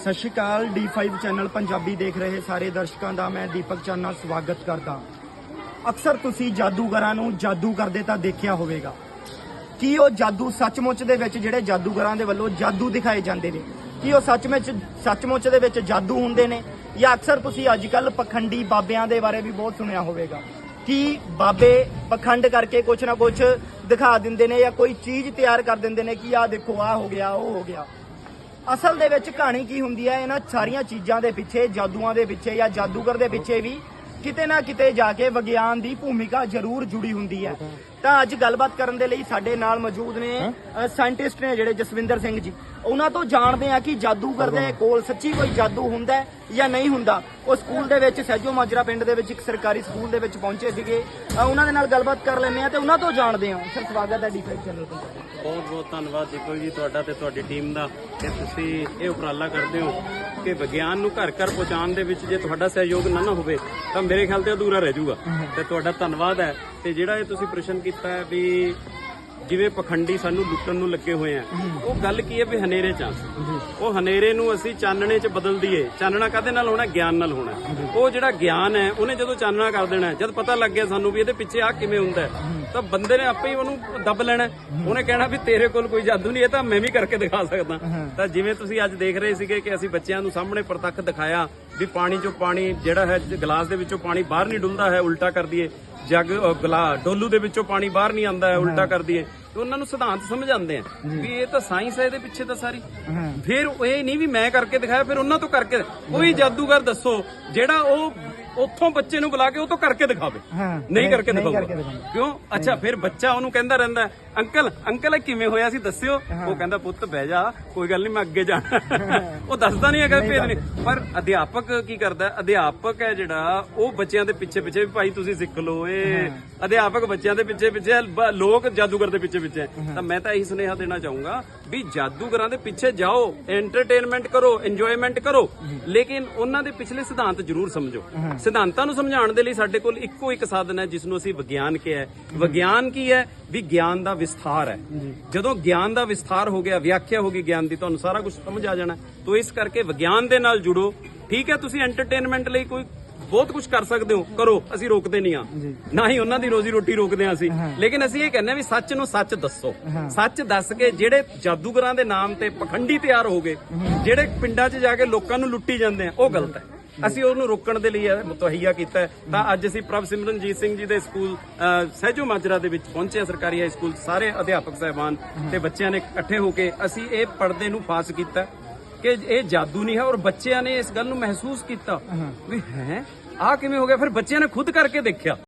ਸਤਿ ਸ਼੍ਰੀ ਅਕਾਲ D5 channel Punjabi ਦੇਖ ਰਹੇ ਸਾਰੇ ਦਰਸ਼ਕਾਂ ਦਾ ਮੈਂ ਦੀਪਕ ਚਾਨਾ ਸਵਾਗਤ ਕਰਦਾ। ਅਕਸਰ ਤੁਸੀਂ ਜਾਦੂਗਰਾਂ ਨੂੰ ਜਾਦੂ ਕਰਦੇ ਤਾਂ ਦੇਖਿਆ ਹੋਵੇਗਾ। ਕੀ ਉਹ ਜਾਦੂ ਸੱਚਮੁੱਚ ਦੇ ਵਿੱਚ ਜਿਹੜੇ ਜਾਦੂਗਰਾਂ ਦੇ ਵੱਲੋਂ ਜਾਦੂ ਦਿਖਾਏ ਜਾਂਦੇ ਨੇ? ਕੀ ਉਹ ਸੱਚਮੁੱਚ ਸੱਚਮੁੱਚ ਦੇ ਵਿੱਚ ਜਾਦੂ ਹੁੰਦੇ ਨੇ? ਜਾਂ ਅਕਸਰ ਤੁਸੀਂ ਅੱਜਕੱਲ ਪਖੰਡੀ ਬਾਬਿਆਂ ਦੇ ਬਾਰੇ ਵੀ ਬਹੁਤ ਸੁਣਿਆ ਹੋਵੇਗਾ। ਕਿ ਬਾਬੇ ਪਖੰਡ ਕਰਕੇ ਕੁਛ ਨਾ ਕੁਛ ਦਿਖਾ ਦਿੰਦੇ ਨੇ ਜਾਂ ਕੋਈ ਚੀਜ਼ ਤਿਆਰ ਕਰ ਦਿੰਦੇ ਨੇ ਕਿ ਆਹ ਦੇਖੋ, ਆਹ ਹੋ ਗਿਆ, ਉਹ ਹੋ ਗਿਆ? ਅਸਲ ਦੇ ਵਿੱਚ ਕਹਾਣੀ ਕੀ ਹੁੰਦੀ ਹੈ? ਇਹਨਾਂ ਸਾਰੀਆਂ ਚੀਜ਼ਾਂ ਦੇ ਪਿੱਛੇ, ਜਾਦੂਆਂ ਦੇ ਪਿੱਛੇ ਜਾਂ ਜਾਦੂਗਰ ਦੇ ਪਿੱਛੇ ਵੀ ਕਿਤੇ ਨਾ ਕਿਤੇ ਜਾ ਕੇ ਵਿਗਿਆਨ ਦੀ ਭੂਮਿਕਾ ਜ਼ਰੂਰ ਜੁੜੀ ਹੁੰਦੀ ਹੈ। ਤਾਂ ਅੱਜ ਗੱਲਬਾਤ ਕਰਨ ਦੇ ਲਈ ਸਾਡੇ ਨਾਲ ਮੌਜੂਦ ਨੇ ਸਾਇੰਟਿਸਟ ਨੇ ਜਿਹੜੇ ਜਸਵਿੰਦਰ ਸਿੰਘ ਜੀ। ਉਹਨਾਂ ਤੋਂ ਜਾਣਦੇ ਆ ਕਿ ਜਾਦੂਗਰ ਦੇ ਕੋਲ ਸੱਚੀ ਕੋਈ ਜਾਦੂ ਹੁੰਦਾ ਹੈ ਜਾਂ ਨਹੀਂ ਹੁੰਦਾ। ਉਹ ਸਕੂਲ ਦੇ ਵਿੱਚ ਸਹਿਜੋ ਮਾਜਰਾ ਪਿੰਡ ਦੇ ਵਿੱਚ ਇੱਕ ਸਰਕਾਰੀ ਸਕੂਲ ਦੇ ਵਿੱਚ ਪਹੁੰਚੇ ਸੀਗੇ। ਉਹਨਾਂ ਦੇ ਨਾਲ ਗੱਲਬਾਤ ਕਰ ਲੈਂਦੇ ਆ ਤੇ ਉਹਨਾਂ ਤੋਂ ਜਾਣਦੇ ਆ ਸਰ ਸਵਾਗਤ ਹੈ ਡੀ5 ਚੈਨਲ ਤੋਂ। ਬਹੁਤ ਬਹੁਤ ਧੰਨਵਾਦ ਦੀਪਕ ਜੀ ਤੁਹਾਡਾ ਤੇ ਤੁਹਾਡੀ ਟੀਮ ਦਾ। ਕਿ ਤੁਸੀਂ ਇਹ ਉਪਰਾਲਾ ਕਰਦੇ ਹੋ ਕਿ ਵਿਗਿਆਨ ਨੂੰ ਘਰ ਘਰ ਪਹੁੰਚਾਉਣ ਦੇ ਵਿੱਚ ਜੇ ਤੁਹਾਡਾ ਸਹਿਯੋਗ ਨਾ ਨਾ ਹੋਵੇ ਤਾਂ ਮੇਰੇ ਖਿਆਲ ਤੇ ਅਧੂਰਾ ਰਹਿ ਜਾਊਗਾ। ਤੇ ਤੁਹਾਡਾ ਧੰਨਵਾਦ ਹੈ। ਤੇ ਜਿਹੜਾ ਇਹ ਤੁਸੀਂ ਪ੍ਰਸ਼ਨ ਕੀਤਾ ਹੈ ਵੀ ਜਿਵੇਂ ਪਖੰਡੀ ਸਾਨੂੰ ਲੁੱਟਣ ਨੂੰ ਲੱਗੇ ਹੋਏ ਆ ਉਹ ਗੱਲ ਕੀ ਹੈ ਵੀ ਹਨੇਰੇ ਚ ਆ। ਉਹ ਹਨੇਰੇ ਨੂੰ ਅਸੀਂ ਚਾਨਣੇ ਚ ਬਦਲ ਦਈਏ ਚਾਨਣਾ ਕਾਦੇ ਨਾਲ ਹੋਣਾ? ਗਿਆਨ ਨਾਲ ਹੋਣਾ। ਉਹ ਜਿਹੜਾ ਗਿਆਨ ਹੈ ਉਹਨੇ ਜਦੋਂ ਚਾਨਣਾ ਕਰ ਦੇਣਾ ਜਦ ਪਤਾ ਲੱਗ ਗਿਆ ਸਾਨੂੰ ਵੀ ਇਹਦੇ ਪਿੱਛੇ ਆ ਕਿਵੇਂ ਹੁੰਦਾ ਤਾਂ ਬੰਦੇ ਨੇ ਆਪੇ ਹੀ ਉਹਨੂੰ ਦੱਬ ਲੈਣਾ। ਉਹਨੇ ਕਹਿਣਾ ਵੀ ਤੇਰੇ ਕੋਲ ਕੋਈ ਜਾਦੂ ਨਹੀਂ ਇਹ ਤਾਂ ਮੈਂ ਵੀ ਕਰਕੇ ਦਿਖਾ ਸਕਦਾ। ਤਾਂ ਜਿਵੇਂ ਤੁਸੀਂ ਅੱਜ ਦੇਖ ਰਹੇ ਸੀਗੇ ਕਿ ਅਸੀਂ ਬੱਚਿਆਂ ਨੂੰ ਸਾਹਮਣੇ ਪ੍ਰਤੱਖ ਦਿਖਾਇਆ ਵੀ ਪਾਣੀ ਚੋਂ ਪਾਣੀ ਜਿਹੜਾ ਹੈ ਗਲਾਸ ਦੇ ਵਿੱਚੋਂ ਪਾਣੀ ਬਾਹਰ ਨਹੀਂ ਡੁੱਲਦਾ ਹੈ ਉਲਟਾ ਕਰ ਦਈਏ। ਜਗ ਗਲਾ ਡੋਲੂ ਦੇ ਵਿੱਚੋਂ ਪਾਣੀ ਬਾਹਰ ਨਹੀਂ ਆਉਂਦਾ ਹੈ ਉਲਟਾ ਕਰ ਦਈਏ। ਤੇ ਉਹਨਾਂ ਨੂੰ ਸਿਧਾਂਤ ਸਮਝ ਆਉਂਦੇ ਆ ਵੀ ਇਹ ਤਾਂ ਸਾਇੰਸ ਹੈ ਇਹਦੇ ਪਿੱਛੇ ਤਾਂ ਸਾਰੀ। ਫਿਰ ਇਹ ਨਹੀਂ ਵੀ ਮੈਂ ਕਰਕੇ ਦਿਖਾਇਆ ਫਿਰ ਉਹਨਾਂ ਤੋਂ ਕਰਕੇ। ਕੋਈ ਜਾਦੂਗਰ ਦੱਸੋ ਜਿਹੜਾ ਉਹ ਉੱਥੋਂ ਬੱਚੇ ਨੂੰ ਬੁਲਾ ਕੇ ਉਹ ਤੋਂ ਕਰਕੇ ਦਿਖਾਵੇ। ਨਹੀਂ ਕਰਕੇ ਦਿਖਾਊਗਾ। ਕਿਉਂ? ਅੱਛਾ ਫਿਰ ਬੱਚਾ ਉਹਨੂੰ ਕਹਿੰਦਾ ਰਹਿੰਦਾ ਅੰਕਲ ਅੰਕਲ ਇਹ ਕਿਵੇਂ ਹੋਇਆ ਸੀ ਦੱਸਿਓ? ਉਹ ਕਹਿੰਦਾ ਪੁੱਤ ਬਹਿ ਜਾ ਕੋਈ ਗੱਲ ਨਹੀਂ ਮੈਂ ਅੱਗੇ ਜਾਣਾ ਉਹ ਦੱਸਦਾ ਨਹੀਂ ਹੈਗਾ ਭੇਦ ਨਹੀਂ ਪਰ ਅਧਿਆਪਕ ਕੀ ਕਰਦਾ? ਅਧਿਆਪਕ ਹੈ ਜਿਹੜਾ ਉਹ ਬੱਚਿਆਂ ਦੇ ਪਿੱਛੇ ਪਿੱਛੇ ਵੀ ਭਾਈ ਤੁਸੀਂ ਸਿੱਖ ਲਓ ਇਹ ਅਧਿਆਪਕ ਬੱਚਿਆਂ ਦੇ ਪਿੱਛੇ ਪਿੱਛੇ ਲੋਕ ਜਾਦੂਗਰ ਦੇ ਪਿੱਛੇ ਪਿੱਛੇ। ਤਾਂ ਮੈਂ ਤਾਂ ਇਹੀ ਸੁਨੇਹਾ ਦੇਣਾ ਚਾਹੂੰਗਾ ਵੀ ਜਾਦੂਗਰਾਂ ਦੇ ਪਿੱਛੇ ਜਾਓ ਐਂਟਰਟੇਨਮੈਂਟ ਕਰੋ ਇੰਜੋਇਮੈਂਟ ਕਰੋ ਲੇਕਿਨ ਉਹਨਾਂ ਦੇ ਪਿਛਲੇ ਸਿਧਾਂਤ ਜ਼ਰੂਰ ਸਮਝੋ। ਸਿਧਾਂਤਾਂ ਨੂੰ ਸਮਝਾਉਣ ਦੇ ਲਈ ਸਾਡੇ ਕੋਲ ਇੱਕੋ ਇੱਕ ਸਾਧਨ ਹੈ ਜਿਸ ਨੂੰ ਅਸੀਂ ਵਿਗਿਆਨ ਕਿਹਾ ਵਿਗਿਆਨ ਕੀ ਹੈ? ਵੀ ਗਿਆਨ ਦਾ ਵਿਸਥਾਰ ਹੈ। ਜਦੋਂ ਗਿਆਨ ਦਾ ਵਿਸਥਾਰ ਹੋ ਗਿਆ ਵਿਆਖਿਆ ਹੋ ਗਈ ਗਿਆਨ ਦੀ ਤੁਹਾਨੂੰ ਸਾਰਾ ਕੁਝ ਸਮਝ ਆ ਜਾਣਾ। ਤੋ ਇਸ ਕਰਕੇ ਵਿਗਿਆਨ ਦੇ ਨਾਲ ਜੁੜੋ। ਠੀਕ ਹੈ ਤੁਸੀਂ ਐਂਟਰਟੇਨਮੈਂਟ ਲਈ ਕੋਈ ਬਹੁਤ ਕੁਝ ਕਰ ਸਕਦੇ ਹੋ। ਕਰੋ ਅਸੀਂ ਰੋਕਦੇ ਨਹੀਂ ਆ ਨਾ ਹੀ ਉਹਨਾਂ ਦੀ ਰੋਜ਼ੀ ਰੋਟੀ ਰੋਕਦੇ ਆ ਅਸੀਂ। ਲੇਕਿਨ ਅਸੀਂ ਇਹ ਕਹਿੰਦੇ ਆ ਵੀ ਸੱਚ ਨੂੰ ਸੱਚ ਦੱਸੋ। ਸੱਚ ਦੱਸ ਕੇ ਜਿਹੜੇ ਜਾਦੂਗਰਾਂ ਦੇ ਨਾਮ ਤੇ ਪਖੰਡੀ ਤਿਆਰ ਹੋ ਗਏ ਜਿਹੜੇ ਪਿੰਡਾਂ 'ਚ ਜਾ ਕੇ ਲੋਕਾਂ ਨੂੰ ਲੁੱਟੀ ਜਾਂਦੇ ਆ ਉਹ ਗਲਤ ਹੈ। ਅਸੀਂ ਉਹਨੂੰ ਰੋਕਣ ਦੇ ਲਈ ਮੁਤਹਈਆ ਕੀਤਾ। ਤਾਂ ਅੱਜ ਅਸੀਂ ਪ੍ਰਭ ਸਿਮਰਨਜੀਤ ਸਿੰਘ ਜੀ ਦੇ ਸਕੂਲ ਸਹਿਜੋ ਮਾਜਰਾ ਦੇ ਵਿੱਚ ਪਹੁੰਚੇ ਸਰਕਾਰੀ ਹਾਈ ਸਕੂਲ ਸਾਰੇ ਅਧਿਆਪਕ ਸਹਿਬਾਨ ਤੇ ਬੱਚਿਆਂ ਨੇ ਇਕੱਠੇ ਹੋ ਕੇ ਅਸੀਂ ਇਹ ਪਰਦੇ ਨੂੰ ਫਾਸ ਕੀਤਾ ਕਿ ਇਹ ਜਾਦੂ ਨਹੀਂ ਹੈ ਔਰ ਬੱਚਿਆਂ ਨੇ ਇਸ ਗੱਲ ਨੂੰ ਮਹਿਸੂਸ ਕੀਤਾ ਵੀ ਹੈ ਆ ਕਿਵੇਂ ਹੋ ਗਿਆ? ਫਿਰ ਬੱਚਿਆਂ ਨੇ ਖੁਦ ਕਰਕੇ ਦੇਖਿਆ।